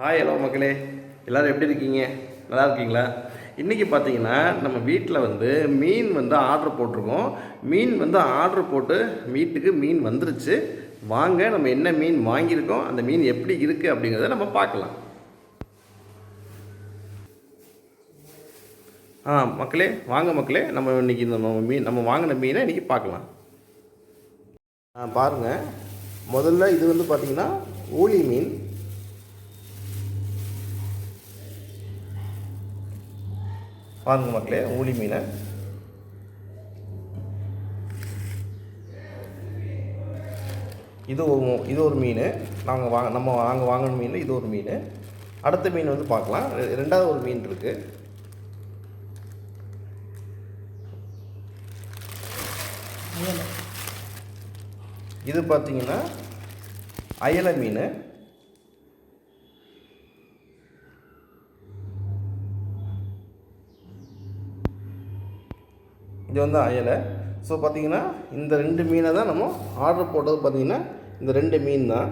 Hi hello மக்களே. எல்லோரும் எப்படி இருக்கீங்க? நல்லா இருக்கீங்களா? இன்றைக்கி பார்த்தீங்கன்னா நம்ம வீட்டில் வந்து மீன் வந்து ஆர்டர் போட்டிருக்கோம். மீன் வந்து ஆர்டர் போட்டு வீட்டுக்கு மீன் வந்துருச்சு. வாங்க நம்ம என்ன மீன் வாங்கியிருக்கோம் அந்த மீன் எப்படி இருக்குது அப்படிங்கிறத நம்ம பார்க்கலாம். ஆ மக்களே வாங்க மக்களே நம்ம இன்றைக்கி நம்ம மீன் நம்ம வாங்கின மீனை இன்றைக்கி பார்க்கலாம். ஆ பாருங்கள் முதல்ல இது வந்து பார்த்திங்கன்னா ஊழி மீன். பாருங்க மக்களே ஊழி மீனை. இது ஒரு இது ஒரு மீன். நாங்கள் வாங்க நம்ம வாங்க வாங்கின மீன் இது ஒரு மீன். அடுத்த மீன் வந்து பார்க்கலாம். ரெ- ரெண்டாவது ஒரு மீன் இருக்குது இது பார்த்தீங்கன்னா அயலை மீன். இது வந்து அயலை. ஸோ பார்த்திங்கன்னா இந்த ரெண்டு மீனை தான் நம்ம ஆர்டர் போட்டது பார்த்தீங்கன்னா இந்த ரெண்டு மீன் தான்.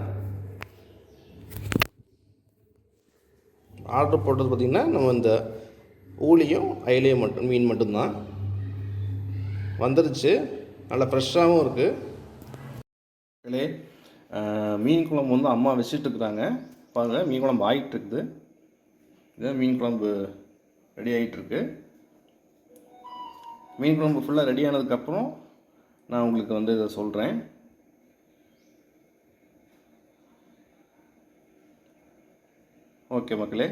ஆர்டர் போட்டது பார்த்திங்கன்னா நம்ம இந்த ஊளியும் அயலையும் மட்டும் மீன் மட்டும்தான். வந்துருச்சு. நல்லா ஃப்ரெஷ்ஷாகவும் இருக்குது மீன் குழம்பு வந்து அம்மா வச்சுட்டு இருக்கிறாங்க பாருங்கள் மீன் குழம்பு ஆகிட்டு இருக்குது. இது மீன் குழம்பு ரெடி ஆகிட்டுருக்கு மீன் குழம்பு ஃபுல்லாக ரெடி ஆனதுக்கப்புறம் நான் உங்களுக்கு வந்து இதை சொல்கிறேன் ஓகே மக்களே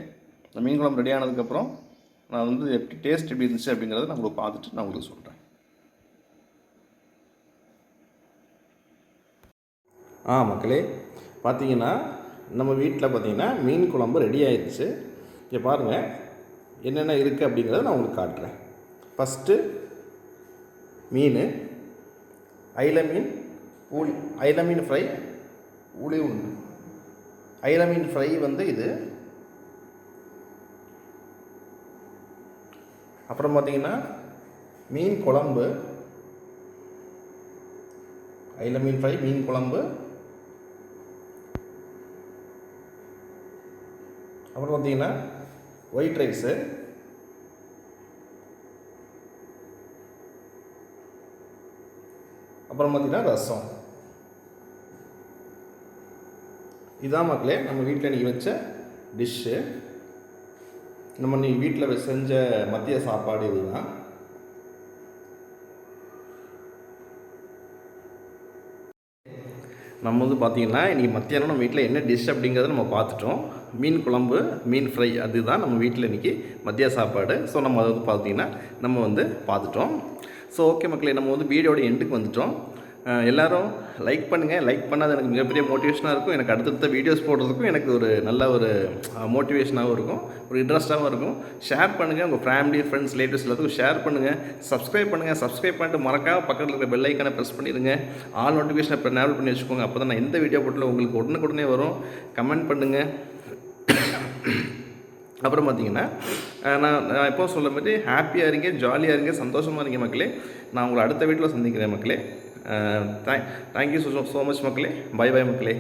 இந்த மீன் குழம்பு ரெடி ஆனதுக்கப்புறம் நான் வந்து எப்படி டேஸ்ட் எப்படி இருந்துச்சு அப்படிங்கிறத நான் உங்களுக்கு பார்த்துட்டு நான் உங்களுக்கு சொல்கிறேன் ஆ மக்களே பார்த்தீங்கன்னா நம்ம வீட்டில் பார்த்தீங்கன்னா மீன் குழம்பு ரெடி ஆயிடுச்சு இங்கே பாருங்கள் என்னென்ன இருக்குது அப்படிங்கிறத நான் உங்களுக்கு காட்டுறேன். ஃபஸ்ட்டு மீன் ஐல மீன் ஊளி ஐல மீன் ஃப்ரை ஊளி உண்டு. ஐல மீன் ஃப்ரை வந்து இது. அப்புறம் பார்த்தீங்கன்னா மீன் குழம்பு. ஐல மீன் ஃப்ரை மீன் குழம்பு. அப்புறம் பார்த்தீங்கன்னா ஒயிட் ரைஸு. அப்புறம் பார்த்தீங்கன்னா ரசம். இதான் மக்களே நம்ம வீட்டில் இன்றைக்கி வச்ச டிஷ்ஷு. நம்ம இன்னைக்கு வீட்டில் செஞ்ச மதிய சாப்பாடு இதுதான். நம்ம வந்து பார்த்தீங்கன்னா இன்றைக்கி மத்தியானம் நம்ம வீட்டில் என்ன டிஷ் அப்படிங்கிறத நம்ம பார்த்துட்டோம். மீன் குழம்பு மீன் ஃப்ரை அதுதான் நம்ம வீட்டில் இன்றைக்கி மதிய சாப்பாடு. ஸோ நம்ம அதை வந்து பார்த்தீங்கன்னா நம்ம வந்து பார்த்துட்டோம். ஸோ ஓகே மக்களே நம்ம வந்து வீடியோட எண்டுக்கு வந்துட்டோம். எல்லோரும் லைக் பண்ணுங்கள் லைக் பண்ணால் அது எனக்கு மிகப்பெரிய மோட்டிவேஷனாக இருக்கும். எனக்கு அடுத்தடுத்த வீடியோஸ் போடுறதுக்கும் எனக்கு ஒரு நல்ல ஒரு மோட்டிவேஷனாகவும் இருக்கும். ஒரு இன்ட்ரெஸ்ட்டாகவும் இருக்கும். ஷேர் பண்ணுங்கள் உங்கள் ஃபேமிலி ஃப்ரெண்ட்ஸ் ரிலேட்டிவ்ஸ் எல்லாத்துக்கும் ஷேர் பண்ணுங்கள் சப்ஸ்கிரைப் பண்ணுங்கள் சப்ஸ்கிரைப் பண்ணிட்டு மறக்காம பக்கத்தில் இருக்கிற பெல் ஐக்கானை ப்ரெஸ் பண்ணிடுங்க. ஆல் நோட்டிஃபிகேஷன் இப்போ நேவல் பண்ணி வச்சுக்கோங்க. அப்போ தான் நான் எந்த வீடியோ போட்டாலும் உங்களுக்கு உடனுக்குடனே வரும். கமெண்ட் பண்ணுங்கள் அப்புறம் பார்த்தீங்கன்னா நான் நான் எப்போ சொல்ல மாதிரி ஹாப்பியாக இருங்க ஜாலியாக இருங்க சந்தோஷமாக இருங்க மக்களே. நான் உங்களை அடுத்த வீட்டில் சந்திக்கிறேன் மக்களே. Thank thank you so so much மக்களே. பை பை மக்களே.